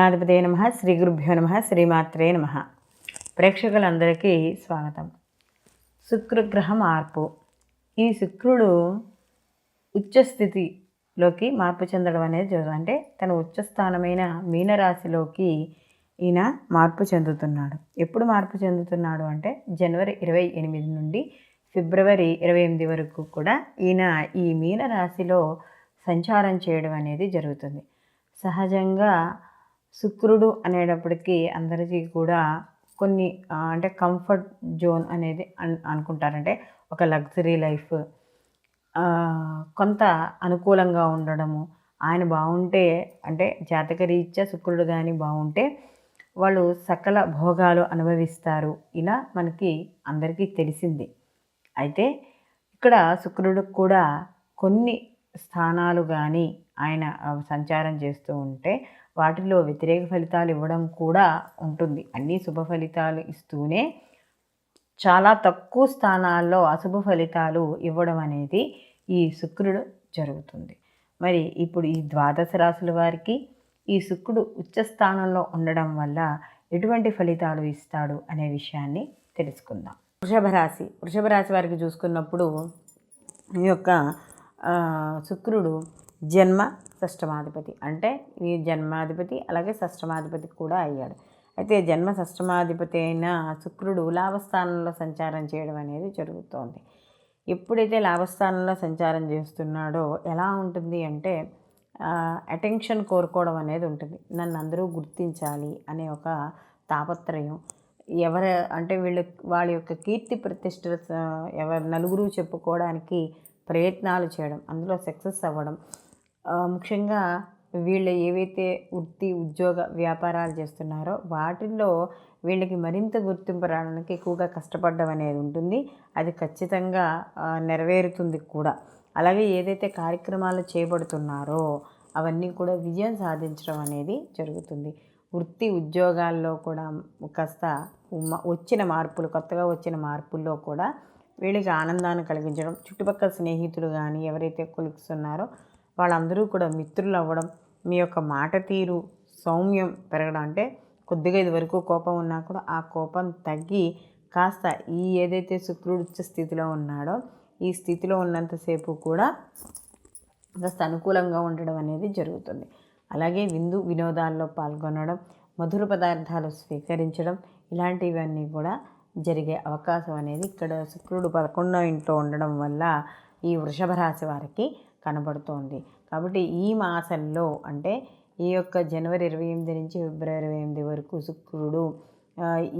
గణాధిపతే నమ శ్రీ గురుభ్యో నమ శ్రీమాత్రే నమ. ప్రేక్షకులందరికీ స్వాగతం. శుక్రగ్రహ మార్పు ఈ శుక్రుడు ఉచ్చస్థితిలోకి మార్పు చెందడం అనేది జరుగుతుంది అంటే తన ఉచ్చస్థానమైన మీనరాశిలోకి ఈయన మార్పు చెందుతున్నాడు. ఎప్పుడు మార్పు చెందుతున్నాడు అంటే జనవరి ఇరవై ఎనిమిది నుండి ఫిబ్రవరి ఇరవై ఎనిమిది వరకు కూడా ఈయన ఈ మీనరాశిలో సంచారం చేయడం అనేది జరుగుతుంది. సహజంగా శుక్రుడు అనేటప్పటికీ అందరికీ కూడా కొన్ని అంటే కంఫర్ట్ జోన్ అనేది అన్ అనుకుంటారంటే ఒక లగ్జరీ లైఫ్ కొంత అనుకూలంగా ఉండడము ఆయన బాగుంటే అంటే జాతక రీత్యా శుక్రుడు కానీ బాగుంటే వాళ్ళు సకల భోగాలు అనుభవిస్తారు. ఇలా మనకి అందరికీ తెలిసింది. అయితే ఇక్కడ శుక్రుడికి కూడా కొన్ని స్థానాలు కానీ ఆయన సంచారం చేస్తూ ఉంటే వాటిలో వ్యతిరేక ఫలితాలు ఇవ్వడం కూడా ఉంటుంది. అన్ని శుభ ఫలితాలు ఇస్తూనే చాలా తక్కువ స్థానాల్లో అశుభ ఫలితాలు ఇవ్వడం అనేది ఈ శుక్రుడు జరుగుతుంది. మరి ఇప్పుడు ఈ ద్వాదశ రాశుల వారికి ఈ శుక్రుడు ఉచ్చ స్థానంలో ఉండడం వల్ల ఎటువంటి ఫలితాలు ఇస్తాడు అనే విషయాన్ని తెలుసుకుందాం. వృషభ రాశి వృషభ రాశి వారికి చూసుకున్నప్పుడు ఈ యొక్క శుక్రుడు జన్మ షష్టమాధిపతి అంటే ఈ జన్మాధిపతి అలాగే షష్టమాధిపతి కూడా అయ్యాడు. అయితే జన్మ షష్టమాధిపతి అయిన శుక్రుడు లాభస్థానంలో సంచారం చేయడం అనేది జరుగుతోంది. ఎప్పుడైతే లాభస్థానంలో సంచారం చేస్తున్నాడో ఎలా ఉంటుంది అంటే అటెన్షన్ కోరుకోవడం అనేది ఉంటుంది. నన్ను అందరూ గుర్తించాలి అనే ఒక తాపత్రయం. ఎవరు అంటే వీళ్ళ వాళ్ళ యొక్క కీర్తి ప్రతిష్ట ఎవరు నలుగురు చెప్పుకోవడానికి ప్రయత్నాలు చేయడం అందులో సక్సెస్ అవ్వడం ముఖ్యంగా వీళ్ళు ఏవైతే వృత్తి ఉద్యోగ వ్యాపారాలు చేస్తున్నారో వాటిల్లో వీళ్ళకి మరింత గుర్తింపు రావడానికి ఎక్కువగా కష్టపడడం అనేది ఉంటుంది. అది ఖచ్చితంగా నెరవేరుతుంది కూడా. అలాగే ఏదైతే కార్యక్రమాలు చేపడుతున్నారో అవన్నీ కూడా విజయం సాధించడం అనేది జరుగుతుంది. వృత్తి ఉద్యోగాల్లో కూడా కాస్త వచ్చిన మార్పులు కొత్తగా వచ్చిన మార్పుల్లో కూడా వీళ్ళకి ఆనందాన్ని కలిగించడం చుట్టుపక్కల స్నేహితులు కానీ ఎవరైతే కొలిక్స్ ఉన్నారో వాళ్ళందరూ కూడా మిత్రులు అవ్వడం మీ యొక్క మాట తీరు సౌమ్యం పెరగడం అంటే కొద్దిగా ఇది వరకు కోపం ఉన్నా కూడా ఆ కోపం తగ్గి కాస్త ఈ ఏదైతే శుక్రుడు ఉచ్చ స్థితిలో ఉన్నాడో ఈ స్థితిలో ఉన్నంతసేపు కూడా కాస్త అనుకూలంగా ఉండడం అనేది జరుగుతుంది. అలాగే విందు వినోదాల్లో పాల్గొనడం మధుర పదార్థాలు స్వీకరించడం ఇలాంటివన్నీ కూడా జరిగే అవకాశం అనేది ఇక్కడ శుక్రుడు పదకొండో ఇంట్లో ఉండడం వల్ల ఈ వృషభ రాశి వారికి కనబడుతోంది. కాబట్టి ఈ మాసంలో అంటే ఈ యొక్క జనవరి ఇరవై ఎనిమిది నుంచి ఫిబ్రవరి ఇరవై ఎనిమిది వరకు శుక్రుడు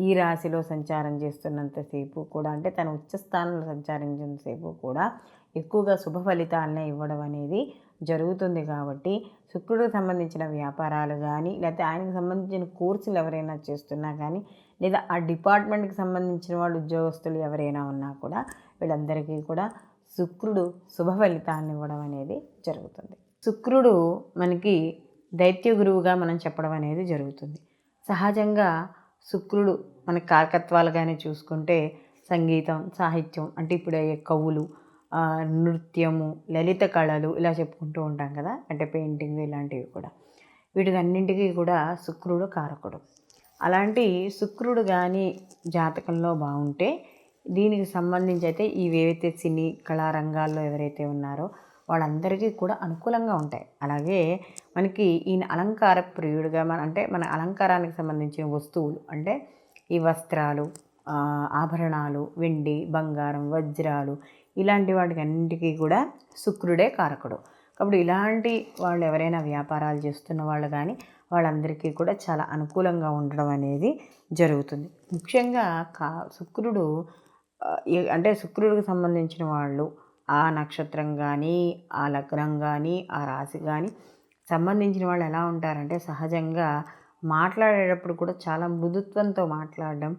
ఈ రాశిలో సంచారం చేస్తున్నంతసేపు కూడా అంటే తన ఉచ్చస్థానంలో స్థానంలో కూడా ఎక్కువగా శుభ ఫలితాలనే ఇవ్వడం అనేది జరుగుతుంది కాబట్టి శుక్రుడికి సంబంధించిన వ్యాపారాలు కానీ లేకపోతే ఆయనకు సంబంధించిన కోర్సులు ఎవరైనా చేస్తున్నా కానీ లేదా ఆ డిపార్ట్మెంట్కి సంబంధించిన వాళ్ళు ఉద్యోగస్తులు ఎవరైనా ఉన్నా కూడా వీళ్ళందరికీ కూడా శుక్రుడు శుభ ఫలితాన్ని ఇవ్వడం అనేది జరుగుతుంది. శుక్రుడు మనకి దైత్య గురువుగా మనం చెప్పడం అనేది జరుగుతుంది. సహజంగా శుక్రుడు మన కారకత్వాలు కానీ చూసుకుంటే సంగీతం సాహిత్యం అంటే ఇప్పుడు అయ్యే కవులు నృత్యము లలిత కళలు ఇలా చెప్పుకుంటూ ఉంటాం కదా అంటే పెయింటింగ్ ఇలాంటివి కూడా. వీటికన్నింటికీ కూడా శుక్రుడు కారకుడు. అలాంటి శుక్రుడు కానీ జాతకంలో బాగుంటే దీనికి సంబంధించి అయితే ఇవేవైతే సినీ కళారంగాల్లో ఎవరైతే ఉన్నారో వాళ్ళందరికీ కూడా అనుకూలంగా ఉంటాయి. అలాగే మనకి ఈయన అలంకార ప్రియుడిగా మన అంటే మన అలంకారానికి సంబంధించిన వస్తువులు అంటే ఈ వస్త్రాలు ఆభరణాలు వెండి బంగారం వజ్రాలు ఇలాంటి వాటికి అన్నింటికీ కూడా శుక్రుడే కారకుడు. కాబట్టి ఇలాంటి వాళ్ళు ఎవరైనా వ్యాపారాలు చేస్తున్న వాళ్ళు కానీ వాళ్ళందరికీ కూడా చాలా అనుకూలంగా ఉండడం అనేది జరుగుతుంది. ముఖ్యంగా కా శుక్రుడు అంటే శుక్రుడికి సంబంధించిన వాళ్ళు ఆ నక్షత్రం కానీ ఆ లగ్నం కానీ ఆ రాశి కానీ సంబంధించిన వాళ్ళు ఎలా ఉంటారంటే సహజంగా మాట్లాడేటప్పుడు కూడా చాలా మృదుత్వంతో మాట్లాడడం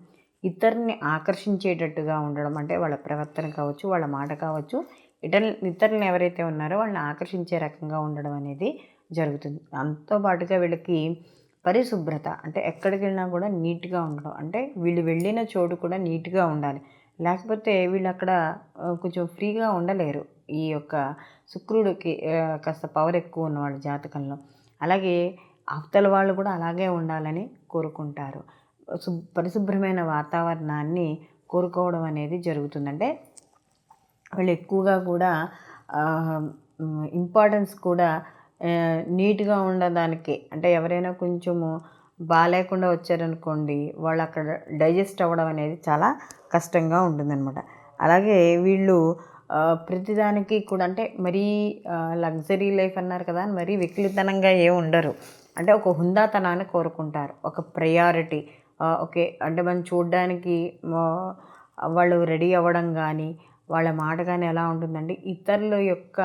ఇతరుని ఆకర్షించేటట్టుగా ఉండడం అంటే వాళ్ళ ప్రవర్తన కావచ్చు వాళ్ళ మాట కావచ్చు ఇతరు ఇతరులను ఎవరైతే ఉన్నారో వాళ్ళని ఆకర్షించే రకంగా ఉండడం అనేది జరుగుతుంది. దాంతో పాటుగా వీళ్ళకి పరిశుభ్రత అంటే ఎక్కడికి వెళ్ళినా కూడా నీట్గా ఉండడం అంటే వీళ్ళు వెళ్ళిన చోటు కూడా నీట్గా ఉండాలి. లేకపోతే వీళ్ళు అక్కడ కొంచెం ఫ్రీగా ఉండలేరు. ఈ యొక్క శుక్రుడికి కాస్త పవర్ ఎక్కువ ఉన్న వాళ్ళ జాతకంలో. అలాగే అవతల వాళ్ళు కూడా అలాగే ఉండాలని కోరుకుంటారు. శు పరిశుభ్రమైన వాతావరణాన్ని కోరుకోవడం అనేది జరుగుతుందంటే వాళ్ళు ఎక్కువగా కూడా ఇంపార్టెన్స్ కూడా నీట్గా ఉండడానికి. అంటే ఎవరైనా కొంచెము బాగాలేకుండా వచ్చారనుకోండి వాళ్ళు అక్కడ డైజెస్ట్ అవ్వడం అనేది చాలా కష్టంగా ఉంటుందన్నమాట. అలాగే వీళ్ళు ప్రతిదానికి కూడా అంటే మరీ లగ్జరీ లైఫ్ అన్నారు కదా మరీ వికలితనంగా ఏ ఉండరు. అంటే ఒక హుందాతనాన్ని కోరుకుంటారు. ఒక ప్రయారిటీ ఓకే అంటే మనం చూడడానికి వాళ్ళు రెడీ అవ్వడం కానీ వాళ్ళ మాట కానీ ఎలా ఉంటుందండి ఇతరుల యొక్క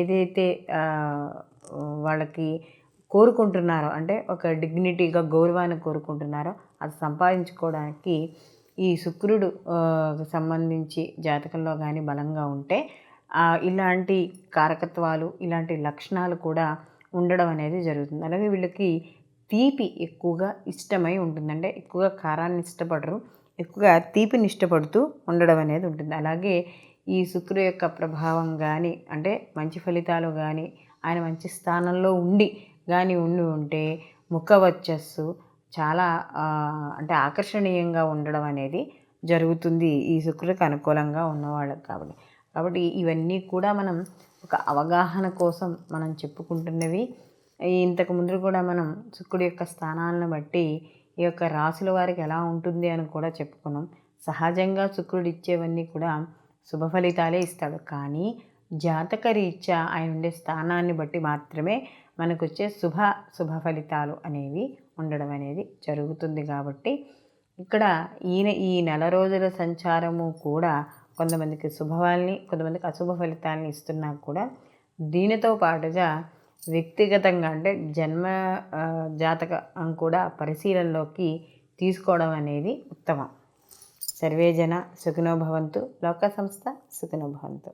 ఏదైతే వాళ్ళకి కోరుకుంటున్నారో అంటే ఒక డిగ్నిటీగా గౌరవాన్ని కోరుకుంటున్నారో అది సంపాదించుకోవడానికి ఈ శుక్రుడు సంబంధించి జాతకంలో కానీ బలంగా ఉంటే ఇలాంటి కారకత్వాలు ఇలాంటి లక్షణాలు కూడా ఉండడం అనేది జరుగుతుంది. అలాగే వీళ్ళకి తీపి ఎక్కువగా ఇష్టమై ఉంటుంది. అంటే ఎక్కువగా కారాన్ని ఇష్టపడరు ఎక్కువగా తీపిని ఇష్టపడుతూ ఉండడం అనేది ఉంటుంది. అలాగే ఈ శుక్రుడు యొక్క ప్రభావం కానీ అంటే మంచి ఫలితాలు కానీ ఆయన మంచి స్థానంలో ఉండి కానీ ఉండి ఉంటే ముఖ వచ్చస్సు చాలా అంటే ఆకర్షణీయంగా ఉండడం అనేది జరుగుతుంది. ఈ శుక్రుడికి అనుకూలంగా ఉన్నవాళ్ళకి కాబట్టి. కాబట్టి ఇవన్నీ కూడా మనం ఒక అవగాహన కోసం మనం చెప్పుకుంటున్నవి. ఇంతకు ముందు కూడా మనం శుక్రుడి యొక్క స్థానాలను బట్టి ఈ యొక్క రాసుల వారికి ఎలా ఉంటుంది అని కూడా చెప్పుకున్నాం. సహజంగా శుక్రుడు ఇచ్చేవన్నీ కూడా శుభ ఫలితాలే ఇస్తాడు. కానీ జాతక రీత్యా ఆయన ఉండే స్థానాన్ని బట్టి మాత్రమే మనకు వచ్చే శుభ శుభ ఫలితాలు అనేవి ఉండడం అనేది జరుగుతుంది కాబట్టి ఇక్కడ ఈయన ఈ నెల రోజుల సంచారము కూడా కొంతమందికి శుభవాల్ని కొంతమందికి అశుభ ఫలితాలని ఇస్తున్నా కూడా దీనితో పాటుగా వ్యక్తిగతంగా అంటే జన్మ జాతకం కూడా పరిశీలనలోకి తీసుకోవడం అనేది ఉత్తమం. సర్వేజన సుఖినోభవంతు లోక సంస్థ సుఖినోభవంతు